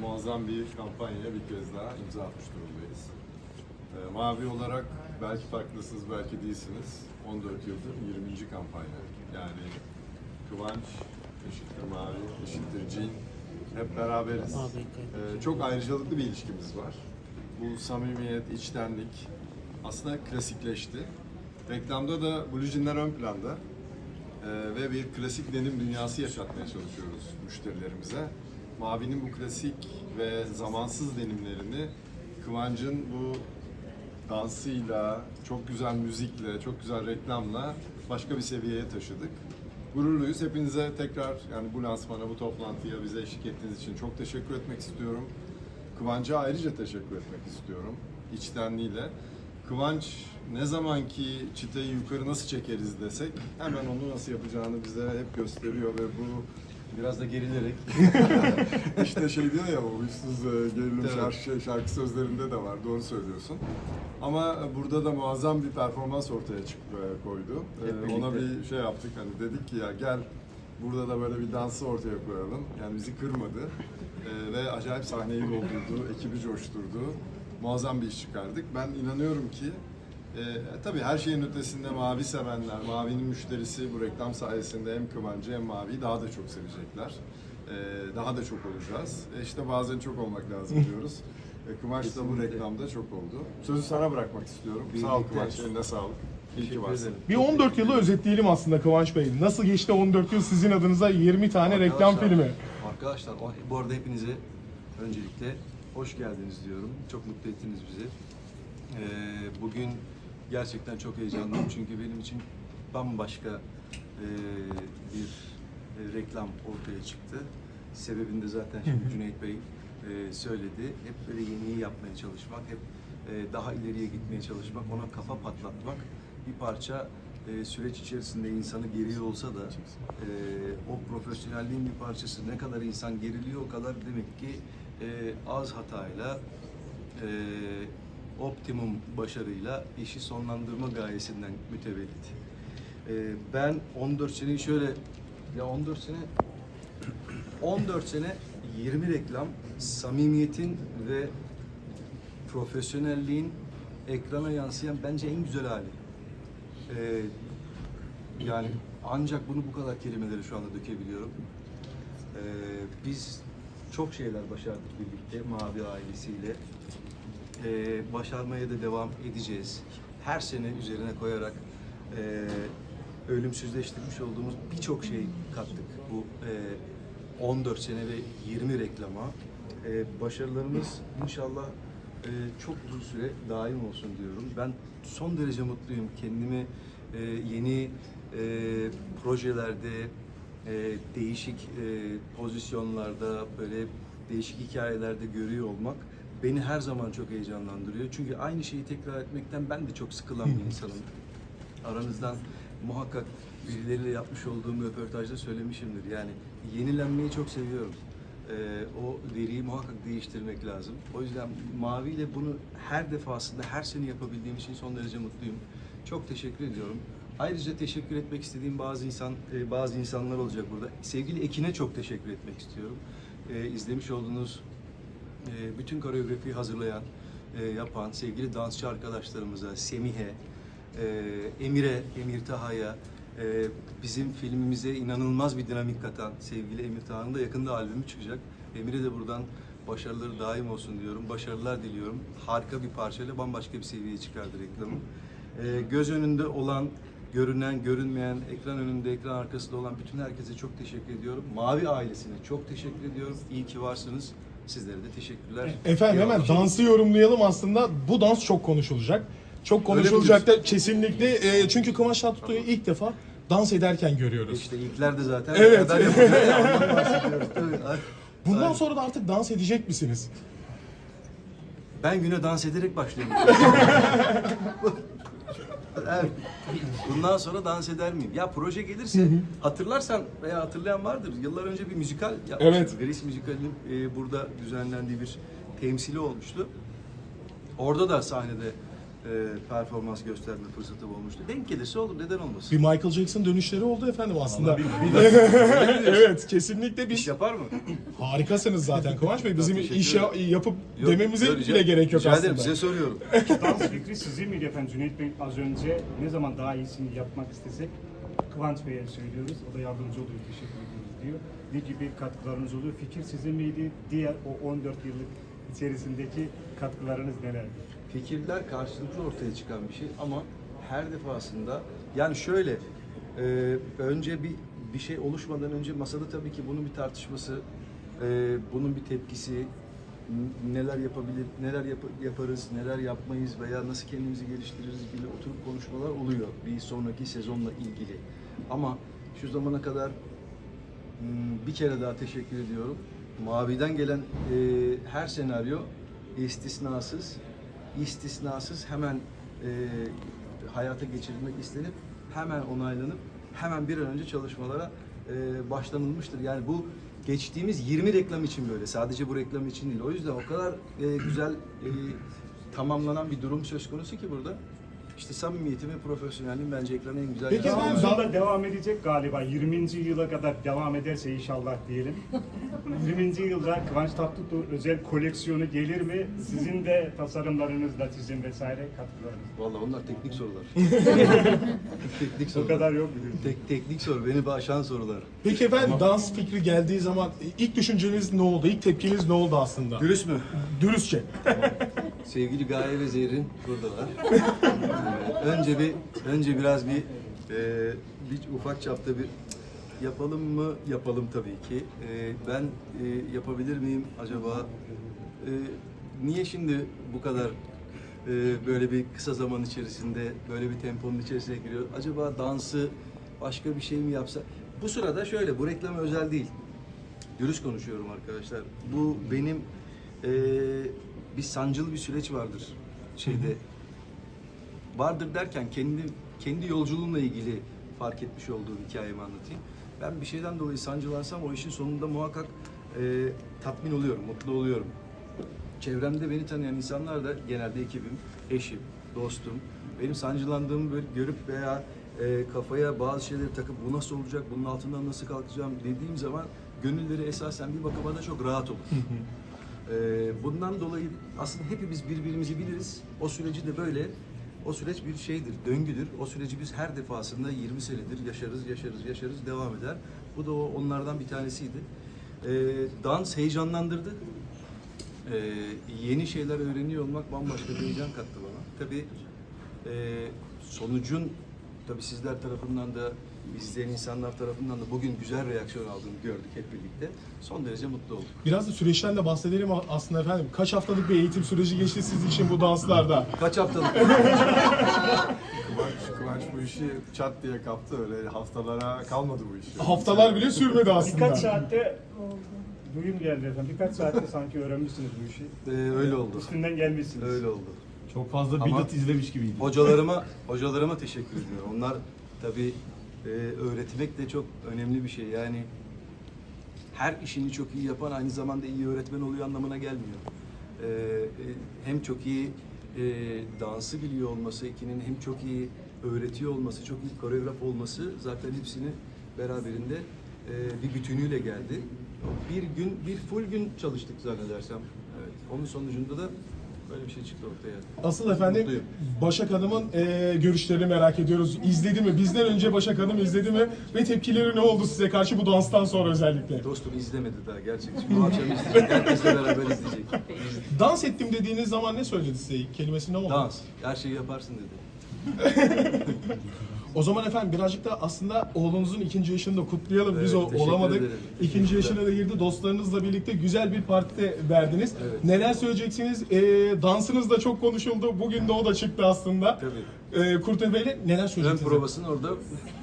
muazzam bir kampanyaya bir kez daha imza atmış durumdayız. Ee, Mavi olarak belki farklısınız, belki değilsiniz. 14 yıldır 20. kampanya. Yani Kıvanç, eşittir Mavi, eşittir Cin. Hep beraberiz. Ee, çok ayrıcalıklı bir ilişkimiz var. Bu samimiyet, içtenlik aslında klasikleşti. Reklamda da Blue Jean'ler ön planda. Ee, ve bir klasik denim dünyası yaşatmaya çalışıyoruz müşterilerimize. Mavi'nin bu klasik ve zamansız denimlerini Kıvanç'ın bu dansıyla, çok güzel müzikle, çok güzel reklamla başka bir seviyeye taşıdık. Gururluyuz. Hepinize tekrar yani bu lansmana, bu toplantıya bize eşlik ettiğiniz için çok teşekkür etmek istiyorum. Kıvanç'a ayrıca teşekkür etmek istiyorum içtenliğiyle. Kıvanç ne zamanki çıtayı yukarı nasıl çekeriz desek hemen onu nasıl yapacağını bize hep gösteriyor ve bu biraz da gerilerek işte şey diyor ya o huysuz e, gerilim Evet. şarkı, şarkı sözlerinde de var doğru söylüyorsun. Ama burada da muazzam bir performans ortaya çık e, koydu. Hep E, Ona birlikte. bir şey yaptık hani dedik ki ya gel burada da böyle bir dansı ortaya koyalım. Yani bizi kırmadı E, ve acayip sahneyi doldurdu, ekibi coşturdu. Muazzam bir iş çıkardık. Ben inanıyorum ki e, tabii her şeyin ötesinde mavi sevenler, mavinin müşterisi bu reklam sayesinde hem Kıvancı hem Mavi'yi daha da çok sevecekler. E, daha da çok olacağız. E, işte bazen çok olmak lazım diyoruz. E, Kıvanç da bu reklamda çok oldu. Sözü sana bırakmak istiyorum. Sağ ol Birlikte. Kıvanç, eline sağlık. İyi ki Teşekkür varsın. Bir 14 yılı özetleyelim aslında Kıvanç Bey. Nasıl geçti 14 yıl sizin adınıza 20 tane reklam Arkadaşlar- filmi? Arkadaşlar bu arada hepinize öncelikle hoş geldiniz diyorum. Çok mutlu ettiniz bizi. Ee, bugün gerçekten çok heyecanlıyım çünkü benim için bambaşka e, bir e, reklam ortaya çıktı. Sebebini de zaten şimdi Cüneyt Bey e, söyledi. Hep böyle yeniyi yapmaya çalışmak, hep e, daha ileriye gitmeye çalışmak, ona kafa patlatmak. Bir parça e, süreç içerisinde insanı geriyor olsa da e, o profesyonelliğin bir parçası ne kadar insan geriliyor o kadar demek ki e, az hatayla e, optimum başarıyla işi sonlandırma gayesinden mütevellit. E, ben 14 seneyi şöyle ya 14 sene 14 sene 20 reklam samimiyetin ve profesyonelliğin ekrana yansıyan bence en güzel hali. Ee, yani ancak bunu bu kadar kelimeleri şu anda dökebiliyorum. Ee, biz çok şeyler başardık birlikte Mavi ailesiyle. Ee, başarmaya da devam edeceğiz. Her sene üzerine koyarak e, ölümsüzleştirmiş olduğumuz birçok şey kattık bu e, 14 sene ve 20 reklama. E, başarılarımız inşallah e, çok uzun süre daim olsun diyorum. Ben son derece mutluyum. Kendimi e, yeni e, projelerde, e, değişik e, pozisyonlarda, böyle değişik hikayelerde görüyor olmak beni her zaman çok heyecanlandırıyor. Çünkü aynı şeyi tekrar etmekten ben de çok sıkılan bir insanım. Aranızdan muhakkak birileriyle yapmış olduğum röportajda söylemişimdir. Yani yenilenmeyi çok seviyorum. Ee, o deriyi muhakkak değiştirmek lazım. O yüzden Mavi ile bunu her defasında, her sene yapabildiğim için son derece mutluyum. Çok teşekkür ediyorum. Ayrıca teşekkür etmek istediğim bazı insan, e, bazı insanlar olacak burada. Sevgili Ekin'e çok teşekkür etmek istiyorum. Ee, izlemiş olduğunuz e, bütün koreografiyi hazırlayan, e, yapan sevgili dansçı arkadaşlarımıza, Semih'e, e, Emir'e, Emir Taha'ya, e, bizim filmimize inanılmaz bir dinamik katan sevgili Emir Taha'nın da yakında albümü çıkacak. Emir'e de buradan başarıları daim olsun diyorum. Başarılar diliyorum. Harika bir parçayla bambaşka bir seviyeye çıkardı reklamı. Göz önünde olan, görünen, görünmeyen, ekran önünde, ekran arkasında olan bütün herkese çok teşekkür ediyorum. Mavi ailesine çok teşekkür ediyorum. İyi ki varsınız. Sizlere de teşekkürler. Efendim hemen dansı yorumlayalım aslında. Bu dans çok konuşulacak. Çok konuşulacak da kesinlikle. E, çünkü Kıvanç Tatlıtuğ'u ilk defa dans ederken görüyoruz. İşte ilkler de zaten Evet. kadar yapılıyor ya, ondan bahsediyoruz. Tabii. Ay- Bundan Aynen. sonra da artık dans edecek misiniz? Ben güne dans ederek başlıyorum. evet. Bundan sonra dans eder miyim? Ya proje gelirse hatırlarsan veya hatırlayan vardır. Yıllar önce bir müzikal yapmıştık. Evet. Gris müzikalinin e, burada düzenlendiği bir temsili olmuştu. Orada da sahnede performans gösterme fırsatım olmuştu. Denk gelirse olur, neden olmasın? Bir Michael Jackson dönüşleri oldu efendim aslında. Evet kesinlikle İş bir yapar mı? harikasınız zaten Kıvanç Bey. Bizim Teşekkür iş ederim. ya- yapıp Yok, dememize yok, bile gerek yok rica ederim, aslında. size soruyorum. Dans fikri sizin miydi efendim Cüneyt Bey az önce ne zaman daha iyisini yapmak istesek Kıvanç Bey'e söylüyoruz. O da yardımcı oluyor, teşekkür ediyoruz diyor. Ne gibi katkılarınız oluyor? Fikir sizin miydi? Diğer o 14 yıllık içerisindeki katkılarınız nelerdi? Fikirler karşılıklı ortaya çıkan bir şey ama her defasında yani şöyle e, önce bir bir şey oluşmadan önce masada tabii ki bunun bir tartışması, e, bunun bir tepkisi, neler yapabilir, neler yap- yaparız, neler yapmayız veya nasıl kendimizi geliştiririz gibi oturup konuşmalar oluyor bir sonraki sezonla ilgili. Ama şu zamana kadar Hmm, bir kere daha teşekkür ediyorum. Mavi'den gelen e, her senaryo istisnasız, istisnasız hemen e, hayata geçirilmek istenip hemen onaylanıp hemen bir an önce çalışmalara e, başlanılmıştır. Yani bu geçtiğimiz 20 reklam için böyle. Sadece bu reklam için değil. O yüzden o kadar e, güzel e, tamamlanan bir durum söz konusu ki burada. İşte samimiyetim ve profesyonelliğim bence ekranın en güzel Peki yansıması. efendim, Uzun da devam edecek galiba. 20. yıla kadar devam ederse inşallah diyelim. 20. yılda Kıvanç Tatlıtuğ özel koleksiyonu gelir mi? Sizin de tasarımlarınızla çizim vesaire katkılarınız. Vallahi onlar teknik sorular. teknik O sorular. kadar yok biliyorsunuz. Tek, teknik soru, beni aşan sorular. Peki efendim dans fikri geldiği zaman ilk düşünceniz ne oldu? İlk tepkiniz ne oldu aslında? Dürüst mü? Dürüstçe. Sevgili Gaye ve Zehrin buradalar. Önce bir, önce biraz bir, e, bir ufak çapta bir yapalım mı? Yapalım tabii ki. E, ben e, yapabilir miyim acaba? E, niye şimdi bu kadar e, böyle bir kısa zaman içerisinde böyle bir temponun içerisine giriyor? Acaba dansı başka bir şey mi yapsa? Bu sırada şöyle, bu reklam özel değil. Dürüst konuşuyorum arkadaşlar. Bu benim eee, bir sancılı bir süreç vardır şeyde. Vardır derken kendi kendi yolculuğumla ilgili fark etmiş olduğum hikayemi anlatayım. Ben bir şeyden dolayı sancılansam o işin sonunda muhakkak eee, tatmin oluyorum, mutlu oluyorum. Çevremde beni tanıyan insanlar da genelde ekibim, eşim, dostum. Benim sancılandığımı böyle görüp veya e, kafaya bazı şeyleri takıp bu nasıl olacak, bunun altından nasıl kalkacağım dediğim zaman gönülleri esasen bir bakıma da çok rahat olur. E, bundan dolayı aslında hepimiz birbirimizi biliriz. O süreci de böyle o süreç bir şeydir, döngüdür. O süreci biz her defasında 20 senedir yaşarız, yaşarız, yaşarız, devam eder. Bu da onlardan bir tanesiydi. E, dans heyecanlandırdı. Ee, yeni şeyler öğreniyor olmak bambaşka bir heyecan kattı bana. Tabii e, sonucun tabii sizler tarafından da izleyen insanlar tarafından da bugün güzel reaksiyon aldığını gördük hep birlikte. Son derece mutlu olduk. Biraz da süreçten de bahsedelim aslında efendim. Kaç haftalık bir eğitim süreci geçti siz için bu danslarda? Kaç haftalık? Kıvanç, Kıvanç bu işi çat diye kaptı öyle haftalara kalmadı bu iş. Haftalar bile sürmedi aslında. Birkaç saatte duyum geldi efendim. Birkaç saatte sanki öğrenmişsiniz bu işi. Ee, öyle oldu. Üstünden gelmişsiniz. Öyle oldu. Çok fazla Ama- bidat izlemiş gibiydi. Hocalarıma hocalarıma teşekkür ediyorum. Onlar tabii e, öğretmek de çok önemli bir şey. Yani her işini çok iyi yapan aynı zamanda iyi öğretmen oluyor anlamına gelmiyor. E, e, hem çok iyi e, dansı biliyor olması, ikinin hem çok iyi öğretiyor olması, çok iyi koreograf olması zaten hepsini beraberinde e, bir bütünüyle geldi. Bir gün, bir full gün çalıştık zannedersem. Evet. Onun sonucunda da böyle bir şey çıktı ortaya. Asıl efendim Mutluyum. Başak Hanım'ın e, görüşlerini merak ediyoruz. İzledi mi? Bizden önce Başak Hanım izledi mi? Ve tepkileri ne oldu size karşı bu danstan sonra özellikle? Dostum izlemedi daha gerçekten. Şimdi bu akşam izleyecek. Herkesle beraber izleyecek. Dans ettim dediğiniz zaman ne söyledi size? Kelimesi ne oldu? Dans. Her şeyi yaparsın dedi. O zaman efendim birazcık da aslında oğlunuzun ikinci yaşını da kutlayalım. Biz o teşekkür olamadık. ederim. İkinci yaşına da girdi. Dostlarınızla birlikte güzel bir partide verdiniz. Evet. Neler söyleyeceksiniz? E, dansınız da çok konuşuldu. Bugün de o da çıktı aslında. Tabii. E, Kurtun Bey'le neler Ön söyleyeceksiniz? provasını orada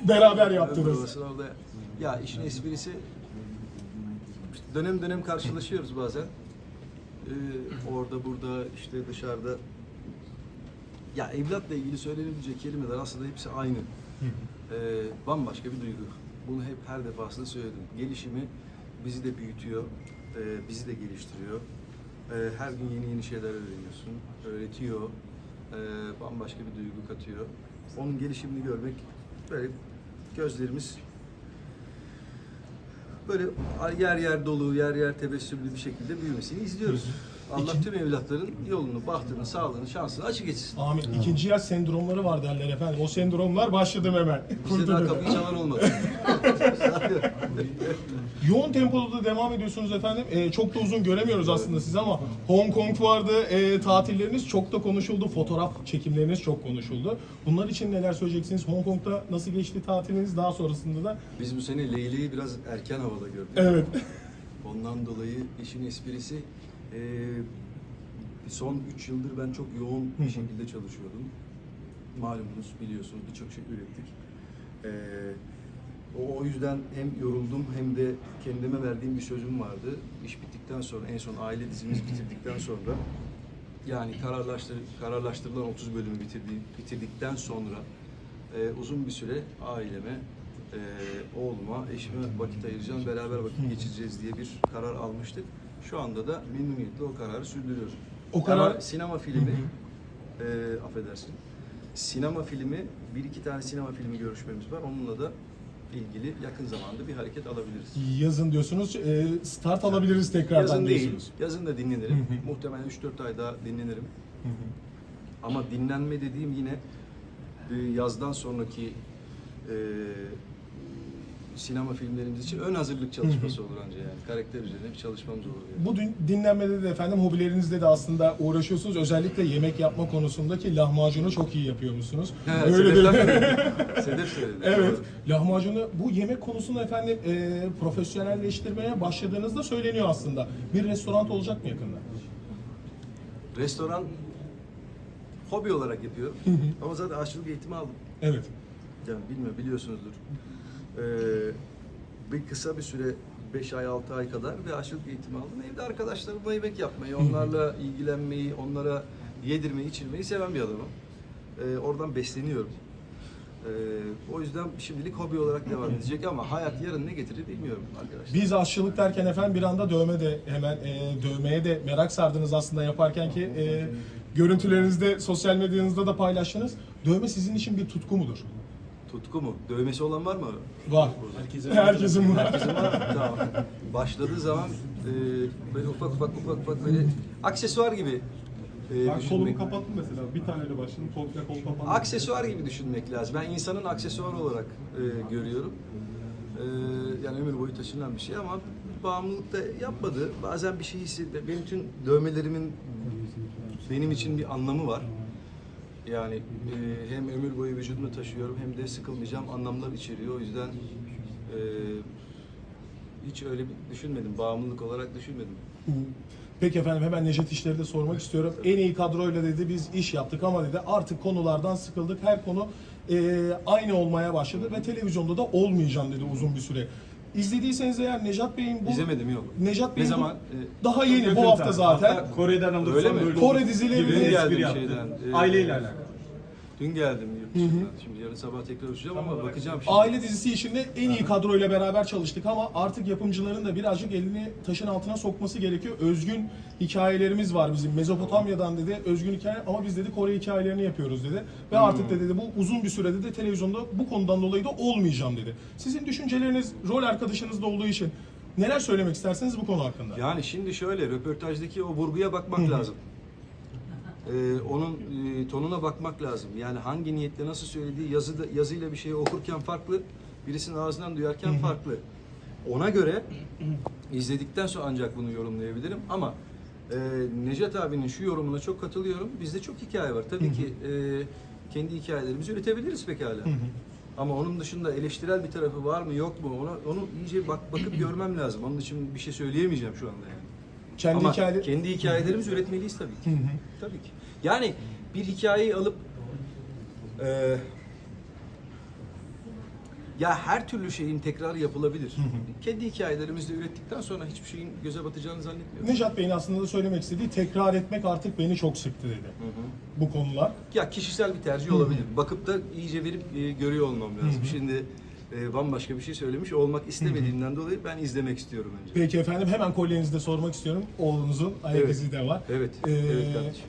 Beraber ön yaptınız. provasını orada ya işin esprisi işte dönem dönem karşılaşıyoruz bazen. Ee, orada burada işte dışarıda ya evlatla ilgili söylenebilecek kelimeler aslında hepsi aynı. Ee, bambaşka bir duygu. Bunu hep her defasında söyledim. Gelişimi bizi de büyütüyor, e, bizi de geliştiriyor. E, her gün yeni yeni şeyler öğreniyorsun, öğretiyor. e, bambaşka bir duygu katıyor. Onun gelişimini görmek böyle gözlerimiz böyle yer yer dolu, yer yer tebessümlü bir şekilde büyümesini izliyoruz. Allah tüm evlatların yolunu, bahtını, sağlığını, şansını açık etsin. Amin. İkinci yaş sendromları var derler efendim. O sendromlar başladım hemen. Bize daha Kurtuluyor. kapıyı çalan olmadı. Yoğun tempoda da devam ediyorsunuz efendim. Ee, çok da uzun göremiyoruz aslında sizi ama Hong Kong vardı. Ee, tatilleriniz çok da konuşuldu. Fotoğraf çekimleriniz çok konuşuldu. Bunlar için neler söyleyeceksiniz? Hong Kong'da nasıl geçti tatiliniz? Daha sonrasında da Biz bu sene Leyli'yi biraz erken havada gördük. evet. Ondan dolayı işin esprisi eee, son 3 yıldır ben çok yoğun bir şekilde çalışıyordum. Malumunuz biliyorsunuz birçok şey ürettik. Eee, o, yüzden hem yoruldum hem de kendime verdiğim bir sözüm vardı. İş bittikten sonra en son aile dizimiz bitirdikten sonra yani kararlaştır, kararlaştırılan 30 bölümü bitirdiğim, bitirdikten sonra eee, uzun bir süre aileme, eee, oğluma, eşime vakit ayıracağım, beraber vakit geçireceğiz diye bir karar almıştık. Şu anda da memnuniyetle o kararı sürdürüyoruz. O karar- Ama sinema filmi, eee affedersin, sinema filmi, bir iki tane sinema filmi görüşmemiz var. Onunla da ilgili yakın zamanda bir hareket alabiliriz. Yazın diyorsunuz. Ee, start alabiliriz tekrardan Yazın değil, diyorsunuz. yazın da dinlenirim. Muhtemelen 3-4 ay daha dinlenirim. Ama dinlenme dediğim yine e, yazdan sonraki e, sinema filmlerimiz için ön hazırlık çalışması olur anca yani. Karakter üzerine bir çalışmamız olur yani. Bu dün- dinlenmede de efendim hobilerinizde de aslında uğraşıyorsunuz. Özellikle yemek yapma konusundaki lahmacunu çok iyi yapıyormuşsunuz. He, Böyle bir-? Sedef söyledi. Evet. Doğru. Lahmacunu bu yemek konusunda efendim e, profesyonelleştirmeye başladığınızda söyleniyor aslında. Bir restoran olacak mı yakında? Restoran hobi olarak yapıyorum. Ama zaten aşçılık eğitimi aldım. Evet. Yani bilmiyorum biliyorsunuzdur. Ee, bir kısa bir süre 5 ay 6 ay kadar bir aşçılık eğitimi aldım. Evde arkadaşlarımla yemek yapmayı, onlarla ilgilenmeyi, onlara yedirmeyi, içirmeyi seven bir adamım. Ee, oradan besleniyorum. Ee, o yüzden şimdilik hobi olarak devam edecek ama hayat yarın ne getirir bilmiyorum arkadaşlar. Biz aşçılık derken efendim bir anda dövme de hemen e, dövmeye de merak sardınız aslında yaparken ki e, görüntülerinizde sosyal medyanızda da paylaştınız. Dövme sizin için bir tutku mudur? Tutku mu? Dövmesi olan var mı? Var. Herkesin Herkesin var. Herkesin var. tamam. Başladığı zaman e, böyle ufak ufak ufak ufak böyle aksesuar gibi e, Ben düşünmek. kolumu kapattım mesela. Bir taneyle başladım. Komple kol kapandı. Aksesuar gibi düşünmek lazım. Ben insanın aksesuar olarak e, görüyorum. E, yani ömür boyu taşınan bir şey ama bağımlılık da yapmadı. Bazen bir şey hissediyorum. Benim bütün dövmelerimin benim için bir anlamı var. Yani e, hem ömür boyu vücudumda taşıyorum hem de sıkılmayacağım anlamlar içeriyor. O yüzden e, hiç öyle bir düşünmedim. Bağımlılık olarak düşünmedim. Peki efendim hemen Necdet İşler'i de sormak istiyorum. En iyi kadroyla dedi biz iş yaptık ama dedi artık konulardan sıkıldık. Her konu e, aynı olmaya başladı ve televizyonda da olmayacağım dedi uzun bir süre. İzlediyseniz eğer Nejat Bey'in bu... İzlemedim yok. Nejat Bey'in Ne bu- zaman? E, Daha yeni bu hafta zaten. Kore'den alırsam Öyle mi? böyle Kore olur dizileri gibi Dün espri yaptı. şeyden, e, Aileyle alakalı. Dün geldim yurt dışından. Şimdi yarın sabah tekrar uçacağım ama bakacağım şimdi. Aile dizisi işinde en iyi kadroyla beraber çalıştık ama artık yapımcıların da birazcık elini taşın altına sokması gerekiyor. Özgün hikayelerimiz var bizim. Mezopotamya'dan dedi özgün hikaye ama biz dedi Kore hikayelerini yapıyoruz dedi. Ve artık da dedi bu uzun bir sürede de televizyonda bu konudan dolayı da olmayacağım dedi. Sizin düşünceleriniz rol arkadaşınız da olduğu için neler söylemek istersiniz bu konu hakkında? Yani şimdi şöyle röportajdaki o vurguya bakmak lazım. Ee, onun e, tonuna bakmak lazım. Yani hangi niyetle nasıl söylediği yazıda, yazıyla bir şeyi okurken farklı, birisinin ağzından duyarken farklı. Ona göre izledikten sonra ancak bunu yorumlayabilirim ama e, Necat abinin şu yorumuna çok katılıyorum. Bizde çok hikaye var. Tabii ki e, kendi hikayelerimizi üretebiliriz pekala. Ama onun dışında eleştirel bir tarafı var mı yok mu ona onu iyice bak bakıp görmem lazım. Onun için bir şey söyleyemeyeceğim şu anda yani. Kendi Ama hikayeleri... kendi hikayelerimizi üretmeliyiz tabii ki. Tabii ki. Yani bir hikayeyi alıp e, ya her türlü şeyin tekrarı yapılabilir. Kendi hikayelerimizi de ürettikten sonra hiçbir şeyin göze batacağını zannetmiyorum. Nejat Bey'in aslında da söylemek istediği tekrar etmek artık beni çok sıktı dedi. Bu konular. Ya kişisel bir tercih olabilir. Bakıp da iyice verip e, görüyor olmam lazım. Şimdi e, bambaşka bir şey söylemiş olmak istemediğimden dolayı ben izlemek istiyorum önce. Peki efendim hemen kolyenizi de sormak istiyorum. Oğlunuzun ayak Evet. izi de var. Evet, Ee, evet kardeşim.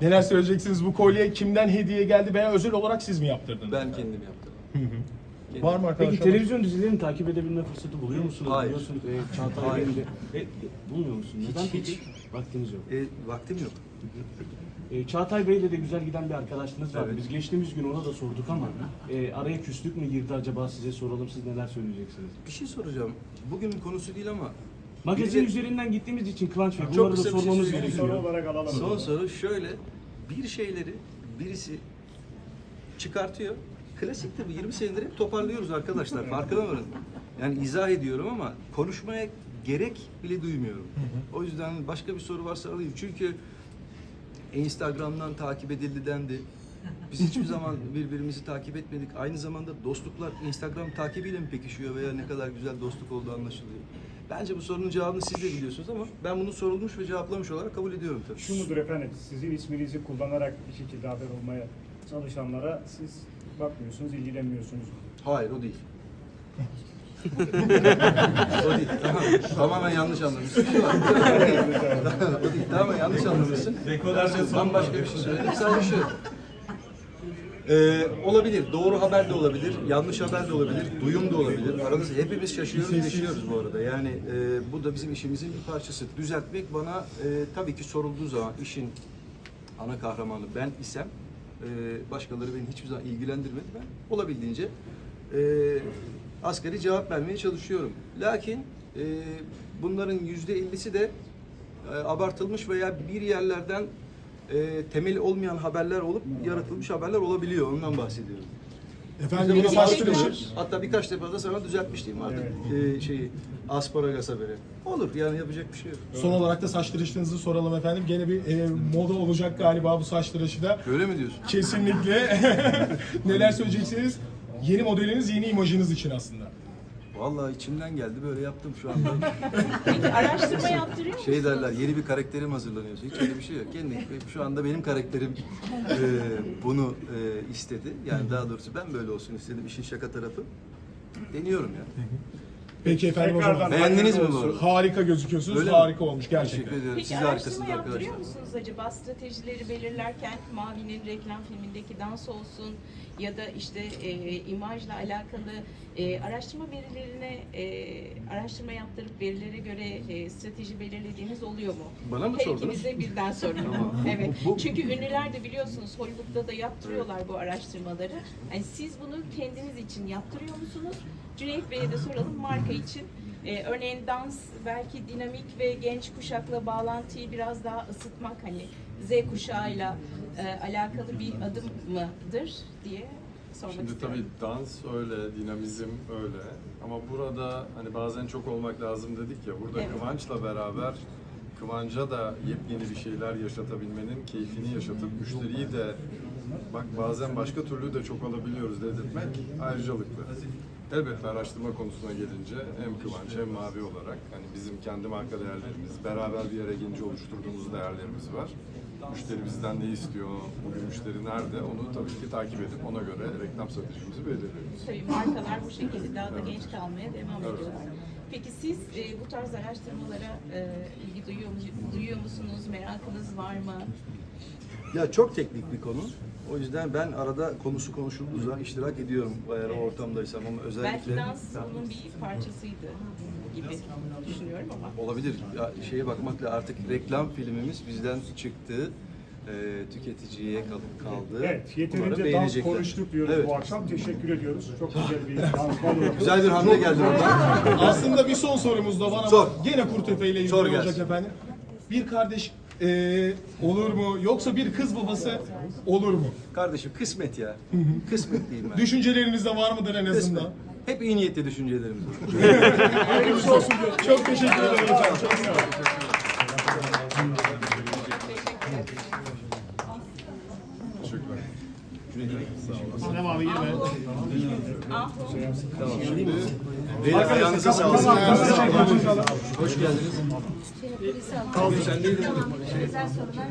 Neler söyleyeceksiniz bu kolye kimden hediye geldi veya özel olarak siz mi yaptırdınız? Ben kendim yaptım. Kendim. Var mı arkadaşlar? Peki televizyon dizilerini takip edebilme fırsatı buluyor musunuz? Hayır. Biliyorsun e, Çağatay Hayır. Bey'in de... E, e, bulmuyor musun? Neden Hiç, peki? hiç. Vaktiniz yok. E, vaktim yok. E, Çağatay Bey'le de güzel giden bir arkadaşlığınız var. Evet. Biz geçtiğimiz gün ona da sorduk ama e, araya küslük mü girdi acaba size soralım siz neler söyleyeceksiniz? Bir şey soracağım. Bugünün konusu değil ama Magazin Bir de- üzerinden gittiğimiz için Kıvanç Bey Çok bunları da kısa bir şey sormamız söyleyeyim. gerekiyor. Soru olarak alalım. son soru şöyle. Bir şeyleri birisi çıkartıyor. Klasik tabii 20 senedir hep toparlıyoruz arkadaşlar. Farkına varın. Yani izah ediyorum ama konuşmaya gerek bile duymuyorum. O yüzden başka bir soru varsa alayım. Çünkü Instagram'dan takip edildi dendi. Biz hiçbir zaman birbirimizi takip etmedik. Aynı zamanda dostluklar Instagram takibiyle mi pekişiyor veya ne kadar güzel dostluk olduğu anlaşılıyor. Bence bu sorunun cevabını siz de biliyorsunuz ama ben bunu sorulmuş ve cevaplamış olarak kabul ediyorum tabii. Şu mudur efendim, sizin isminizi kullanarak bir şekilde haber olmaya çalışanlara siz bakmıyorsunuz, ilgilenmiyorsunuz. Hayır o değil. O değil. Tamam. Tamamen yanlış anlamışsın. o değil. Tamamen yanlış anlamışsın. Ben başka bir şey söyledim. Sadece şu. Ee, olabilir. Doğru haber de olabilir. Yanlış haber de olabilir. Duyum da olabilir. Arada hepimiz şaşıyoruz, yaşıyoruz bu arada. Yani e, bu da bizim işimizin bir parçası. Düzeltmek bana e, tabii ki sorulduğu zaman işin ana kahramanı ben isem e, başkaları beni hiçbir zaman ilgilendirmedi. Ben olabildiğince e, asgari cevap vermeye çalışıyorum. Lakin e, bunların yüzde ellisi de e, abartılmış veya bir yerlerden e, temeli olmayan haberler olup yaratılmış haberler olabiliyor. Ondan bahsediyorum. Efendim yine saç tıraşı. Hatta birkaç defa da sana düzeltmişliğim vardı e, şeyi asparagas haberi. Olur yani yapacak bir şey yok. Son olarak da saç tıraşınızı soralım efendim. Gene bir e, moda olacak galiba bu saç tıraşı da. Öyle mi diyorsun? Kesinlikle. Neler söyleyeceksiniz? Yeni modeliniz, yeni imajınız için aslında. Vallahi içimden geldi böyle yaptım şu anda. Peki araştırma yaptırıyor musunuz? Şey derler yeni bir karakterim hazırlanıyor. Hiç öyle bir şey yok. Kendi şu anda benim karakterim e, bunu e, istedi. Yani daha doğrusu ben böyle olsun istedim. İşin şaka tarafı. Deniyorum ya. Peki efendim o zaman. Tekrardan Beğendiniz mi bu arada? Harika gözüküyorsunuz. Öyle mi? harika olmuş gerçekten. Teşekkür ediyorum. Peki Siz de araştırma harikasınız yaptırıyor arkadaşlar. musunuz acaba stratejileri belirlerken Mavi'nin reklam filmindeki dans olsun ya da işte e, imajla alakalı e, araştırma verilerine e, araştırma yaptırıp verilere göre e, strateji belirlediğiniz oluyor mu? Bana mı Her sordunuz? ikinize birden soruyorum. Tamam. evet. Bu- Çünkü ünlüler de biliyorsunuz Hollywood'da da yaptırıyorlar bu araştırmaları. Yani siz bunu kendiniz için yaptırıyor musunuz? Cüneyt Bey'e de soralım marka için. Ee, örneğin dans belki dinamik ve genç kuşakla bağlantıyı biraz daha ısıtmak hani Z kuşağıyla e, alakalı bir adım mıdır diye sormak Şimdi istiyorum. tabii dans öyle, dinamizm öyle. Ama burada hani bazen çok olmak lazım dedik ya. Burada Evet. Kıvanç'la beraber Kıvanç'a da yepyeni bir şeyler yaşatabilmenin keyfini yaşatıp müşteriyi de bak bazen başka türlü de çok alabiliyoruz dedirtmek ayrıcalıklı. Elbette araştırma konusuna gelince hem Kıvanç hem Mavi olarak hani bizim kendi marka değerlerimiz, beraber bir yere gelince oluşturduğumuz değerlerimiz var. Müşteri bizden ne istiyor, bugün müşteri nerede onu tabii ki takip edip ona göre reklam stratejimizi belirliyoruz. Tabii markalar bu şekilde daha da genç kalmaya devam Evet. ediyorlar. Peki siz e, bu tarz araştırmalara e, ilgi duyuyor, duyuyor musunuz? Merakınız var mı? Ya çok teknik bir konu. O yüzden ben arada konusu konuşulduğu zaman iştirak ediyorum eğer o ortamdaysam ama Belki özellikle dans bunun bir parçasıydı gibi düşünüyorum ama. olabilir. Ya şeye bakmakla artık reklam filmimiz bizden çıktı. e, tüketiciye kal- kaldı. Evet, Umarım yeterince dans beğenecekler. konuştuk diyoruz Evet. bu akşam. Teşekkür ediyoruz. Çok güzel bir dansman oldu. Güzel bir hamle geldi oradan. Aslında bir son sorumuz da var ama Sor. gene Kurtepe ile ilgili Sor olacak gelsin. efendim. Bir kardeş e, olur mu yoksa bir kız babası olur mu? Kardeşim kısmet ya. Kısmet diyeyim ben. Düşünceleriniz de var mıdır en Kısmet. azından? Hep iyi niyetli düşüncelerimiz var. Hayırlısı olsun diyorum. Çok teşekkür ederim efendim. Çok sağ olun. Teşekkürler. Beyler ayağınıza sağlık. Hoş geldiniz. Güzel sorular